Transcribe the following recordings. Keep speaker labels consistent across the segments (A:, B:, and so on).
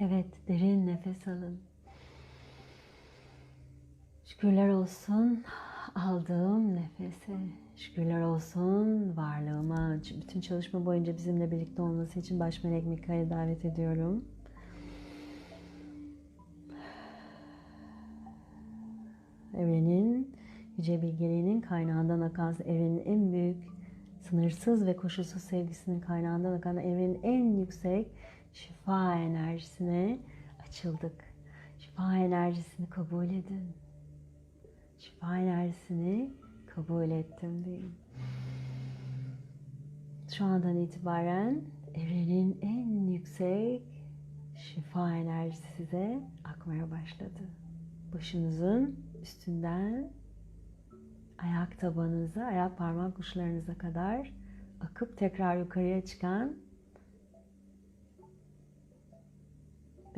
A: Evet, derin nefes alın. Şükürler olsun aldığım nefese. Şükürler olsun varlığıma. Bütün çalışma boyunca bizimle birlikte olması için baş melek Mikail'i davet ediyorum. Evrenin yüce bilgeliğinin kaynağından akan evrenin en büyük sınırsız ve koşulsuz sevgisinin kaynağından akan evrenin en yüksek şifa enerjisine açıldık. Şifa enerjisini kabul edin. Şifa enerjisini kabul ettim deyin. Şu andan itibaren evrenin en yüksek şifa enerjisi size akmaya başladı. Başınızın üstünden ayak tabanınıza, ayak parmak uçlarınıza kadar akıp tekrar yukarıya çıkan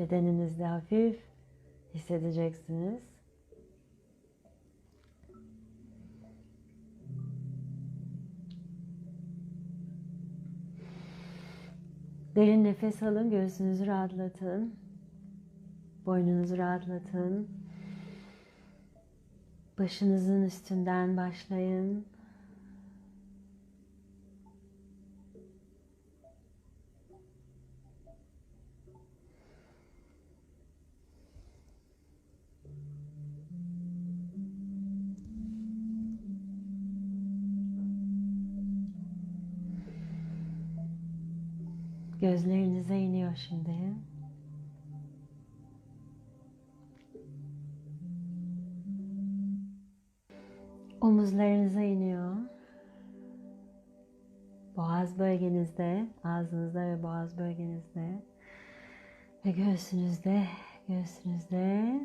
A: bedeninizde hafif hissedeceksiniz. Derin nefes alın, göğsünüzü rahatlatın. Boynunuzu rahatlatın. Başınızın üstünden başlayın. Gözlerinize iniyor şimdi. Omuzlarınıza iniyor. Boğaz bölgenizde, ağzınızda ve boğaz bölgenizde ve göğsünüzde, göğsünüzde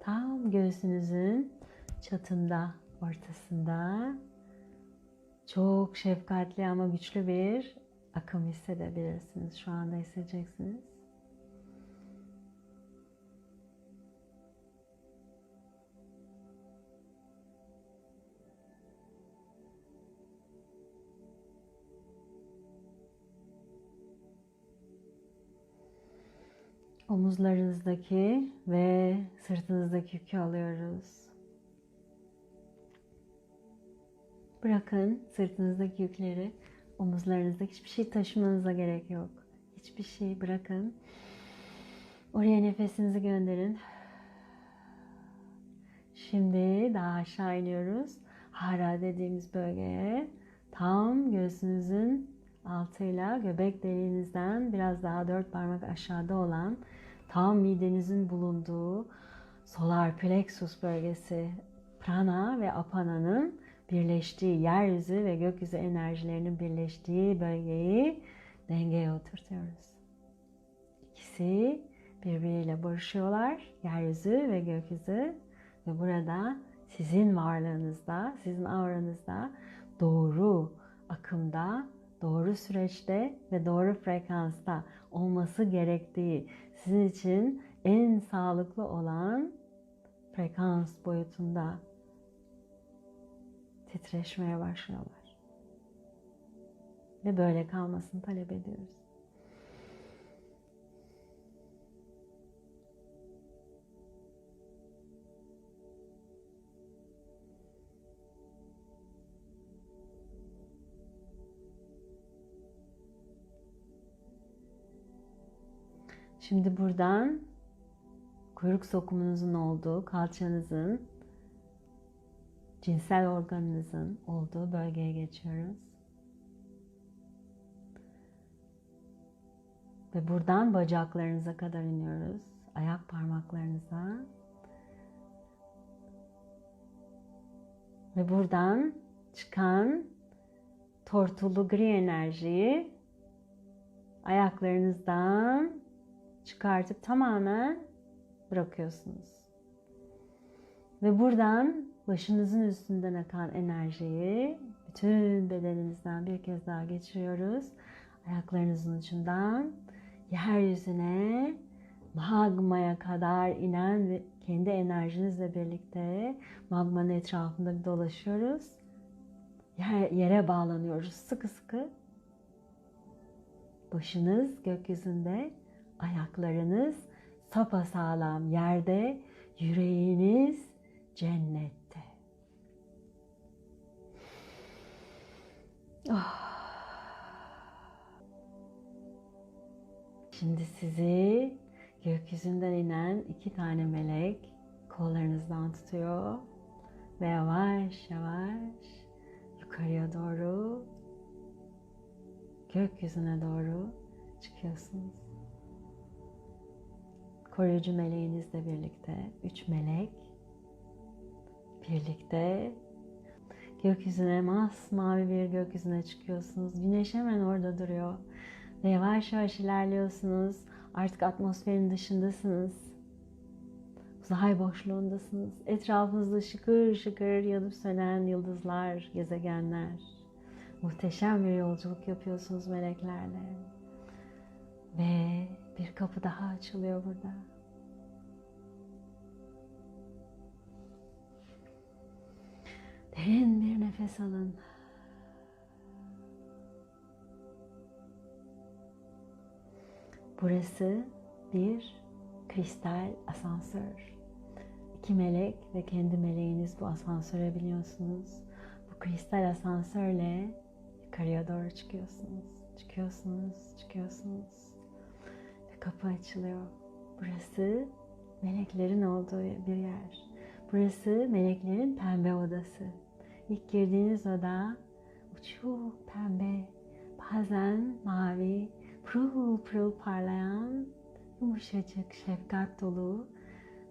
A: tam göğsünüzün çatında, ortasında çok şefkatli ama güçlü bir akım hissedebilirsiniz. Şu anda hissedeceksiniz. Omuzlarınızdaki ve sırtınızdaki yükü alıyoruz. Bırakın sırtınızdaki yükleri, omuzlarınızdaki hiçbir şey taşımanıza gerek yok. Hiçbir şey bırakın. Oraya nefesinizi gönderin. Şimdi daha aşağı iniyoruz. Hara dediğimiz bölgeye tam göğsünüzün altıyla göbek deliğinizden biraz daha dört parmak aşağıda olan tam midenizin bulunduğu solar plexus bölgesi prana ve apana'nın birleştiği yeryüzü ve gökyüzü enerjilerinin birleştiği bölgeyi dengeye oturtuyoruz. İkisi birbiriyle barışıyorlar. Yeryüzü ve gökyüzü ve burada sizin varlığınızda, sizin auranızda doğru akımda, doğru süreçte ve doğru frekansta olması gerektiği sizin için en sağlıklı olan frekans boyutunda titreşmeye başlıyorlar. Ve böyle kalmasını talep ediyoruz. Şimdi buradan kuyruk sokumunuzun olduğu, kalçanızın cinsel organınızın olduğu bölgeye geçiyoruz. Ve buradan bacaklarınıza kadar iniyoruz. Ayak parmaklarınıza. Ve buradan çıkan tortulu gri enerjiyi ayaklarınızdan çıkartıp tamamen bırakıyorsunuz. Ve buradan başınızın üstünden akan enerjiyi bütün bedeninizden bir kez daha geçiriyoruz. Ayaklarınızın ucundan yeryüzüne magmaya kadar inen ve kendi enerjinizle birlikte magmanın etrafında dolaşıyoruz. Yer, yere bağlanıyoruz sıkı sıkı. Başınız gökyüzünde, ayaklarınız sapasağlam yerde, yüreğiniz cennette. Oh. Şimdi sizi gökyüzünden inen iki tane melek kollarınızdan tutuyor ve yavaş yavaş yukarıya doğru gökyüzüne doğru çıkıyorsunuz. Koruyucu meleğinizle birlikte üç melek birlikte gökyüzüne masmavi bir gökyüzüne çıkıyorsunuz. Güneş hemen orada duruyor. Ve yavaş yavaş ilerliyorsunuz. Artık atmosferin dışındasınız. Uzay boşluğundasınız. Etrafınızda şıkır şıkır yanıp sönen yıldızlar, gezegenler. Muhteşem bir yolculuk yapıyorsunuz meleklerle. Ve bir kapı daha açılıyor burada. Derin bir nefes alın. Burası bir kristal asansör. İki melek ve kendi meleğiniz bu asansöre biniyorsunuz. Bu kristal asansörle yukarıya doğru çıkıyorsunuz. Çıkıyorsunuz, çıkıyorsunuz. Ve kapı açılıyor. Burası meleklerin olduğu bir yer. Burası meleklerin pembe odası. İlk girdiğiniz oda uçuk pembe, bazen mavi, pırıl pırıl parlayan, yumuşacık, şefkat dolu,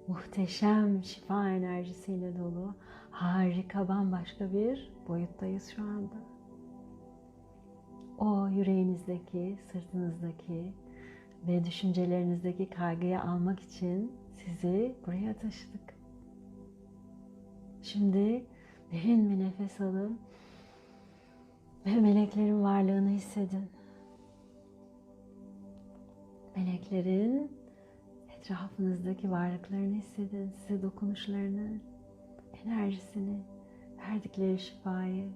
A: muhteşem şifa enerjisiyle dolu, harika bambaşka bir boyuttayız şu anda. O yüreğinizdeki, sırtınızdaki ve düşüncelerinizdeki kaygıyı almak için sizi buraya taşıdık. Şimdi derin bir nefes alın ve meleklerin varlığını hissedin meleklerin etrafınızdaki varlıklarını hissedin, size dokunuşlarını, enerjisini, verdikleri şifayı,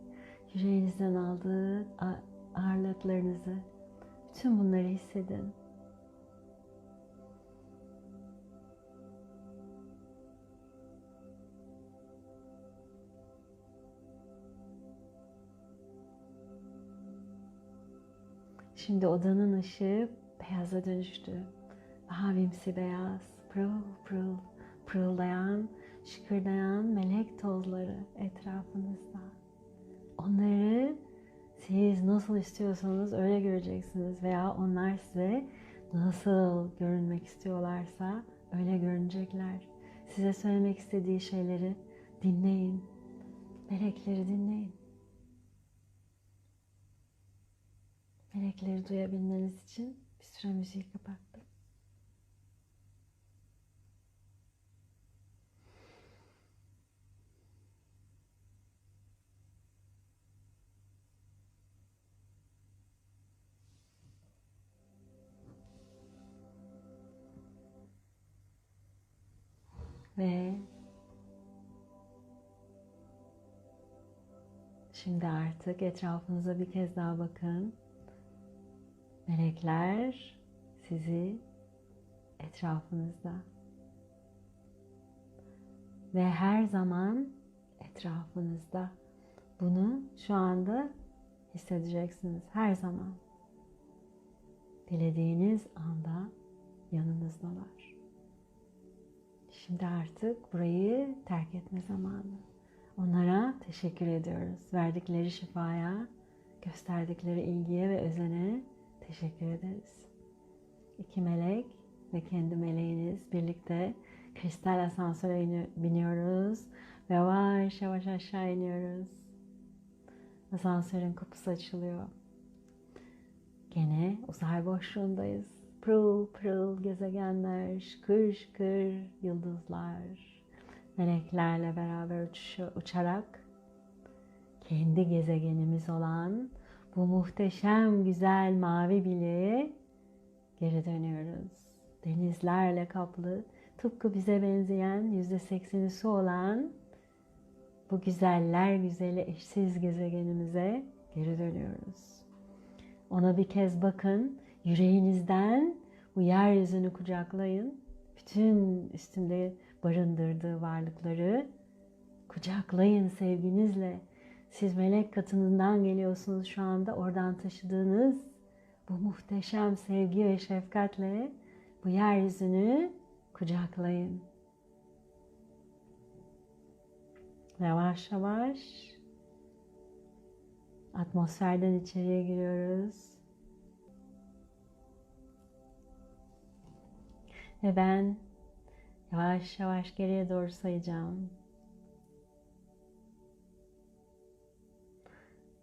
A: yüreğinizden aldığı ağırlıklarınızı, bütün bunları hissedin. Şimdi odanın ışığı beyaza dönüştü. Mavimsi beyaz, pırıl pırıl, pırıldayan, şıkırdayan melek tozları etrafınızda. Onları siz nasıl istiyorsanız öyle göreceksiniz veya onlar size nasıl görünmek istiyorlarsa öyle görünecekler. Size söylemek istediği şeyleri dinleyin. Melekleri dinleyin. Melekleri duyabilmeniz için bir süre müziği kapattım. Ve şimdi artık etrafınıza bir kez daha bakın. Melekler sizi etrafınızda ve her zaman etrafınızda. Bunu şu anda hissedeceksiniz her zaman. Dilediğiniz anda yanınızdalar. Şimdi artık burayı terk etme zamanı. Onlara teşekkür ediyoruz. Verdikleri şifaya, gösterdikleri ilgiye ve özene teşekkür ederiz. İki melek ve kendi meleğiniz birlikte kristal asansöre biniyoruz ve yavaş yavaş aşağı iniyoruz. Asansörün kapısı açılıyor. Gene uzay boşluğundayız. Pırıl pırıl gezegenler, şıkır şıkır yıldızlar, meleklerle beraber uçuşu, uçarak kendi gezegenimiz olan bu muhteşem güzel mavi bileğe geri dönüyoruz. Denizlerle kaplı, tıpkı bize benzeyen yüzde sekseni su olan bu güzeller güzeli eşsiz gezegenimize geri dönüyoruz. Ona bir kez bakın, yüreğinizden bu yeryüzünü kucaklayın. Bütün üstünde barındırdığı varlıkları kucaklayın sevginizle. Siz melek katınından geliyorsunuz şu anda. Oradan taşıdığınız bu muhteşem sevgi ve şefkatle bu yeryüzünü kucaklayın. Yavaş yavaş atmosferden içeriye giriyoruz. Ve ben yavaş yavaş geriye doğru sayacağım.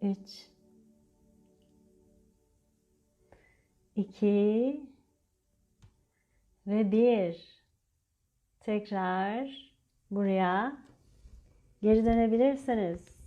A: Üç, iki ve bir. Tekrar buraya geri dönebilirsiniz.